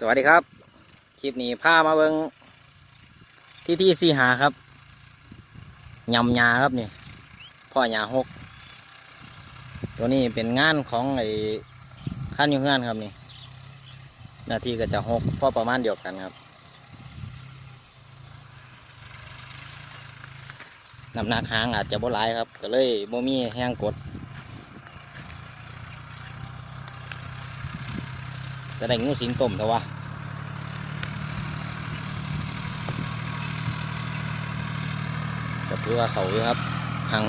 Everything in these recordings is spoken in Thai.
สวัสดีครับ คลิปนี้พามาเบิงที่ที่สีหาครับยำยาครับนี่พ่อยาหก ตัวนี้เป็นงานของไอ้ขั้นอยูงานครับนี่ หน้าที่ก็จะหกพ่อประมาณเดียวกันครับน้ำหนักหางอาจจะบ่หลายครับ ก็เลยบ่มีแห้งกด จะได้งูสิงต้มเถอะวะก็ถือว่าเขาอยู่ครับทาง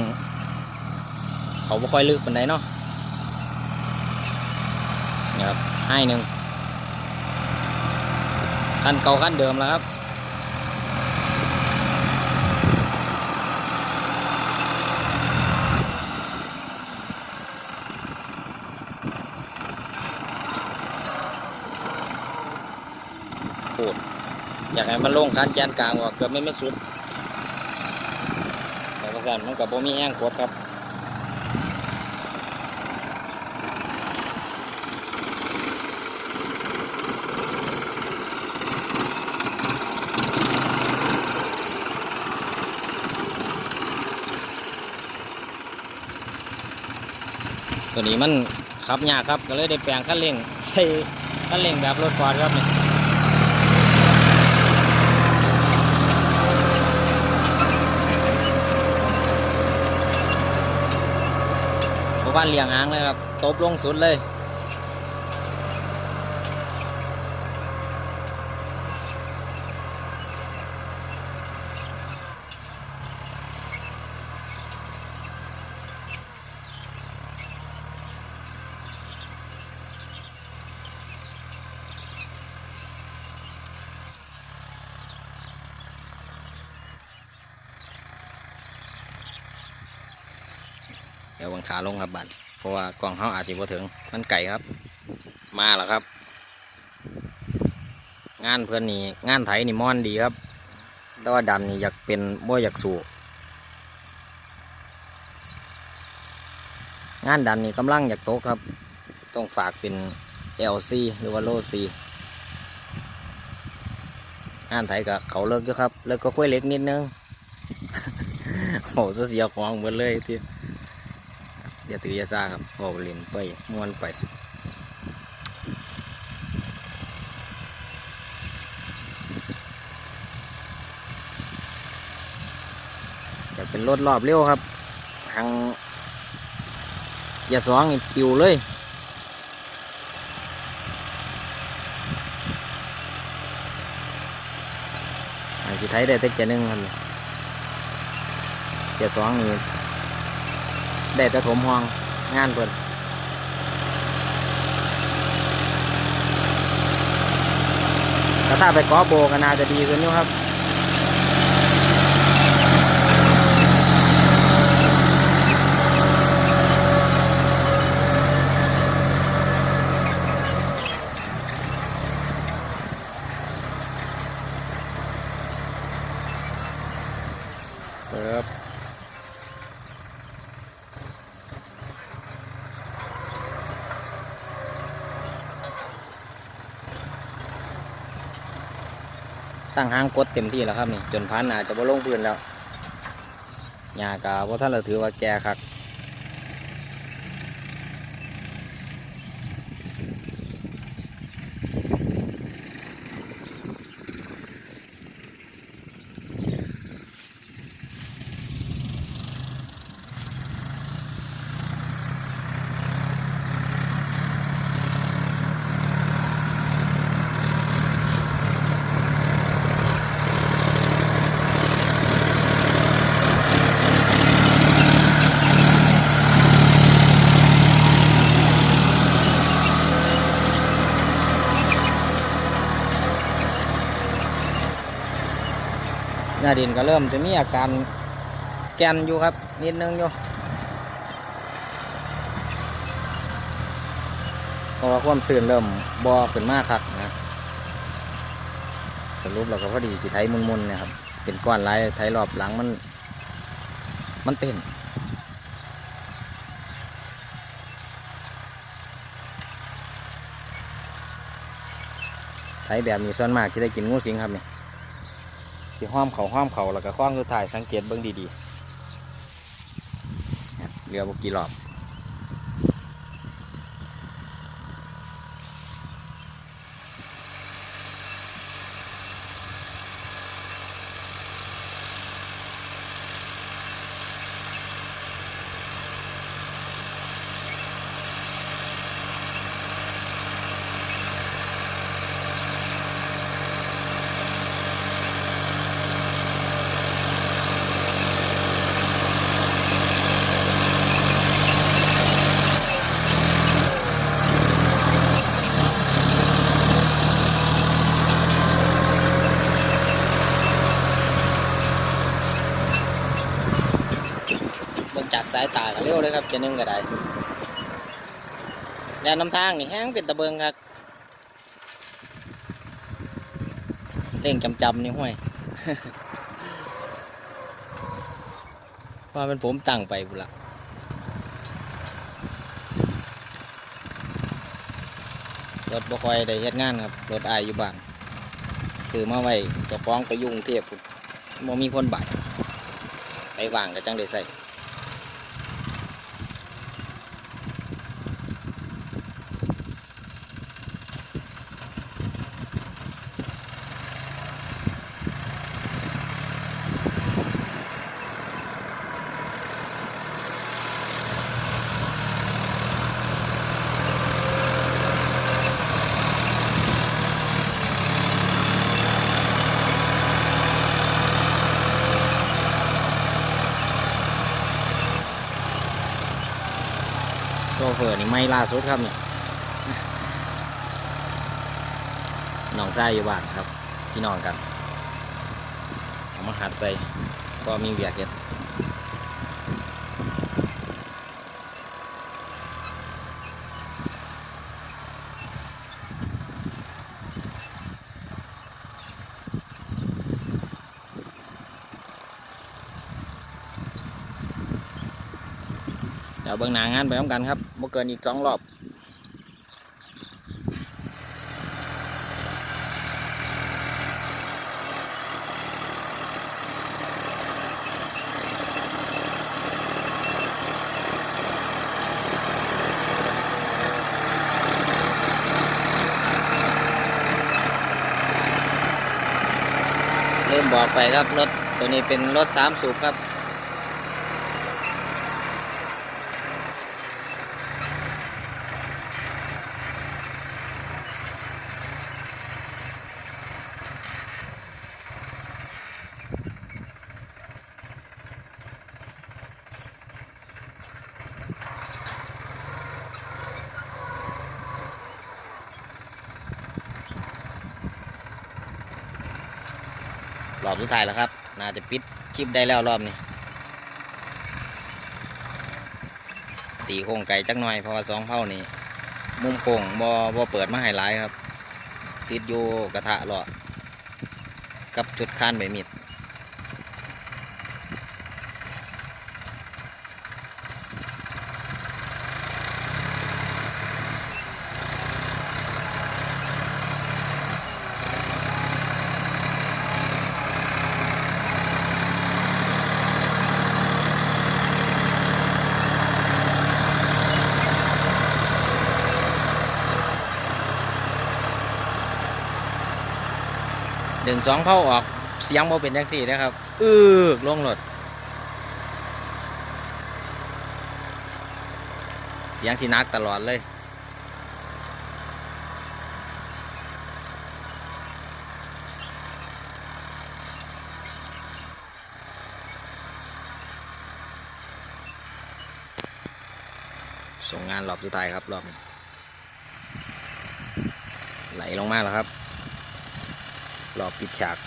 เขาไม่ค่อยลึกปานใดเนาะเนี่ยครับให้หนึ่งขั้นเก่าขั้นเดิมแล้วครับ พูด อยากให้มันลงการแกนกลางว่าเกือบไม่ไม่สุดแต่ประสานมันกับโบมีแห้งกดครับตัวนี้มันขับยากครับก็เลยได้แปลงคันเร่งใส่คันเร่งแบบรถฟอร์ดครับนี่ บ้านเลี้ยงหางเลยครับตบลงสุดเลย เดี๋ยววังขาลงครับบัตรเพราะว่ากล้องเขาอาจจะบ่ถึงมันไก่ครับ มาแล้วครับ งานเพื่อนนี่งานไถนี่ม่อนดีครับแต่ว่าดันนี่อยากเป็นบ่อยากสู่งานดันนี่กำลังอยากโตครับ ต้องฝากเป็น LC หรือว่าโลซีงานไถกับเขาเลิกอยู่ครับ เลิกก็ค่อยเล็กนิดนึงโอ้จะเสียของหมดเลยที่ อย่าตืออย่าซาครับบอกเล่นไปม้วนไปจะเป็นรถรอบเร็วครับทางเกียร์สองปิวเลยทางที่ไทยได้แต่เกียร์หนึ่งครับเกียร์สองนี่ ได้แต่ถมห้องงานเพิ่นแต่ถ้าไปกอโบก็น่าจะดีขึ้นอยู่ครับครับ ตั้งหางกดเต็มที่แล้วครับนี่จนพันอาจจะบ่ลงพื้นแล้วหญ้ากาเพราะท่านเราถือว่าแก่ครับ น้าดินก็เริ่มจะมีอาการแกนอยู่ครับ นิดนึงอยู่เพราะว่าความสื่นเริ่มบอขึ้นมากครับนะสรุปเราก็พอดีสิไทยมุนๆเนะครับ เป็นก้อนไรไทยรอบหลังมัน มันเต้นไถแบบนี้ส่วนมากจะได้กินงูสิงครับเนี่ย สีห้อมเขาห้อมเขาแล้วก็ข้องสุดท้ายสังเกตเบื้องดีๆเรือบุกี่รอบ สายตาก็เร็วเลยครับจะนึงก็ได้แล้วน้ำทางนี่แห้งเป็นตะเบิงครับเร่งจำจำๆนี่ห้วยว่าเป็นผมตั้งไปบุละรถบ่คอยได้เฮ็ดงานครับ รถอายอยู่บ้านซื้อมาไว้จะฟ้องไปยุ่งเทพฯพุ่นบ่มีคนบ่ายไปว่างก็จังได้ใส่ โซเฟอร์นี่ไม่ล่าสุดครับเนี่ยน้องไส้อยู่บ้านครับ พี่น้องกันเอามาหัดใส่ก็มีเวียกเห็ด ดี๋ยวเบิ่งหน้างานไปพร้อมกันครับบ่เกินอีกสองรอบเริ่มบอกไปครับรถตัวนี้เป็นรถสามสูบครับ รอบสุดท้ายแล้วครับ น่าจะปิดคลิปได้แล้วรอบนี้ ตีโค้งไก่จักหน่อยเพราะว่าสองเผ่านี่มุมโค้งบ่บ่เปิดมาให้หลายครับ ติดอยู่กระทะหลอกับจุดคานใบมีด ดึงสองเผาออกเสียงบ่เป็นจังสี่นะครับอือกลงรถเสียงสินักตลอดเลยส่งงานรอบสุดท้ายครับรอบไหลลงมาแล้วครับ รอบปิดฉาก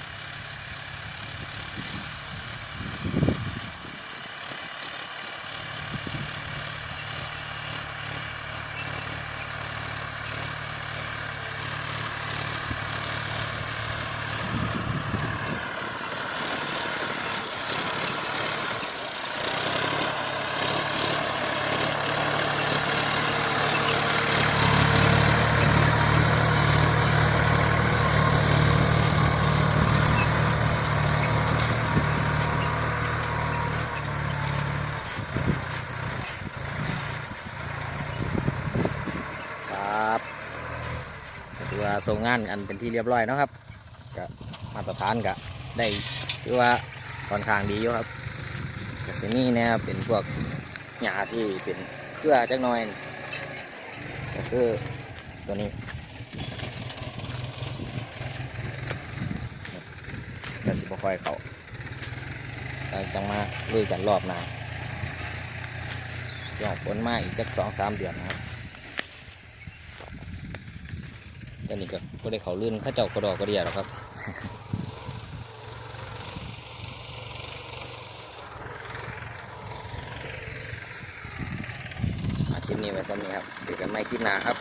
ส่งงานอันเป็นที่เรียบร้อยนะครับก็มาตรฐานก็ได้ถือว่าค่อนข้างดีอยู่ครับก็สิมีแนวเป็นพวกหญ้าที่เป็นเครือจักหน่อยก็คือตัวนี้ก็สิบ่ค่อยเขาเราจังมาลุยกันรอบหน้าย่องฝนมาอีกจักสองสามเดือนนะครับ ตอนนี้ก็บ่ได้เขาลื่นข้าเจ้ากระดอกกระเดียหรอกครับอาคลิปนี้ไว้ซ้ำนี้ครับเจอกันใหม่คลิปหน้าครับ